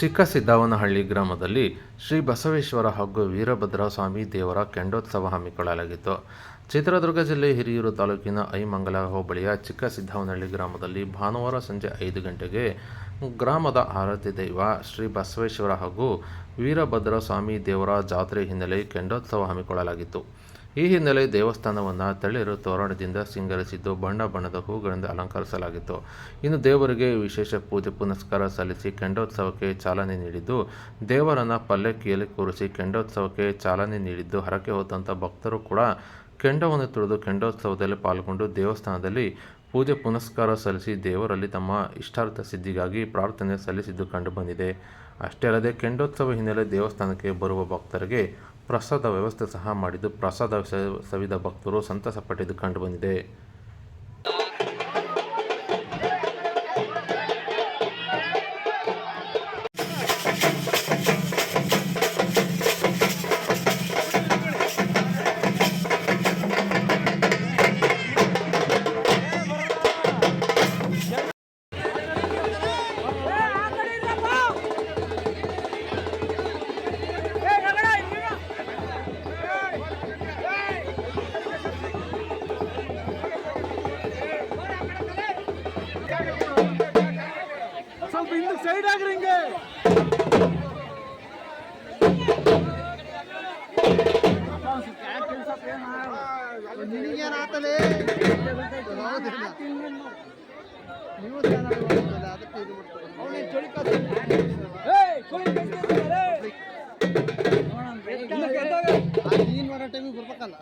ಚಿಕ್ಕ ಸಿದ್ದವನಹಳ್ಳಿ ಗ್ರಾಮದಲ್ಲಿ ಶ್ರೀ ಬಸವೇಶ್ವರ ಹಾಗೂ ವೀರಭದ್ರ ಸ್ವಾಮಿ ದೇವರ ಕೆಂಡೋತ್ಸವ ಹಮ್ಮಿಕೊಳ್ಳಲಾಗಿತ್ತು. ಚಿತ್ರದುರ್ಗ ಜಿಲ್ಲೆ ಹಿರಿಯೂರು ತಾಲೂಕಿನ ಐಮಂಗಲ ಹೋಬಳಿಯ ಚಿಕ್ಕ ಸಿದ್ದವನಹಳ್ಳಿ ಗ್ರಾಮದಲ್ಲಿ ಭಾನುವಾರ ಸಂಜೆ ಐದು ಗಂಟೆಗೆ ಗ್ರಾಮದ ಆರತಿ ದೈವ ಶ್ರೀ ಬಸವೇಶ್ವರ ಹಾಗೂ ವೀರಭದ್ರ ಸ್ವಾಮಿ ದೇವರ ಜಾತ್ರೆ ಹಿನ್ನೆಲೆ ಕೆಂಡೋತ್ಸವ ಹಮ್ಮಿಕೊಳ್ಳಲಾಗಿತ್ತು. ಈ ಹಿನ್ನೆಲೆ ದೇವಸ್ಥಾನವನ್ನು ತಳಿರು ತೋರಣದಿಂದ ಸಿಂಗರಿಸಿದ್ದು ಬಣ್ಣ ಬಣ್ಣದ ಹೂಗಳಿಂದ ಅಲಂಕರಿಸಲಾಗಿತ್ತು. ಇನ್ನು ದೇವರಿಗೆ ವಿಶೇಷ ಪೂಜೆ ಪುನಸ್ಕಾರ ಸಲ್ಲಿಸಿ ಕೆಂಡೋತ್ಸವಕ್ಕೆ ಚಾಲನೆ ನೀಡಿದ್ದು, ದೇವರನ್ನ ಪಲ್ಲಕ್ಕಿಯಲ್ಲಿ ಕೂರಿಸಿ ಕೆಂಡೋತ್ಸವಕ್ಕೆ ಚಾಲನೆ ನೀಡಿದ್ದು ಹರಕೆ ಹೋದಂಥ ಭಕ್ತರು ಕೂಡ ಕೆಂಡವನ್ನು ತುಳಿದು ಕೆಂಡೋತ್ಸವದಲ್ಲಿ ಪಾಲ್ಗೊಂಡು ದೇವಸ್ಥಾನದಲ್ಲಿ ಪೂಜೆ ಪುನಸ್ಕಾರ ಸಲ್ಲಿಸಿ ದೇವರಲ್ಲಿ ತಮ್ಮ ಇಷ್ಟಾರ್ಥ ಸಿದ್ಧಿಗಾಗಿ ಪ್ರಾರ್ಥನೆ ಸಲ್ಲಿಸಿದ್ದು ಕಂಡುಬಂದಿದೆ ಅಷ್ಟೇ ಅಲ್ಲದೆ ಕೆಂಡೋತ್ಸವ ಹಿನ್ನೆಲೆ ದೇವಸ್ಥಾನಕ್ಕೆ ಬರುವ ಭಕ್ತರಿಗೆ ಪ್ರಸಾದ ವ್ಯವಸ್ಥೆ ಸಹ ಮಾಡಿದ್ದು ಪ್ರಸಾದ ಸವಿದ ಭಕ್ತರು ಸಂತಸ ಪಟ್ಟಿದ್ದು ಕಂಡುಬಂದಿದೆ ಸ್ವಲ್ಪ ಹಿಂದಕ್ಕೆ ಸೈಡ್ ಆಗ್ರಿ ಹಿಂಗೆ. ನಿನಗೇನಾತಲೇ? ನೀವು ಅದಕ್ಕೆ ಇದು ಮಾಡ್ತಾರೆ ಚಳಿ. ನೀನು ಮಾಡೋ ಟೈಮಿಗೆ ಬರ್ಬೇಕಲ್ಲ.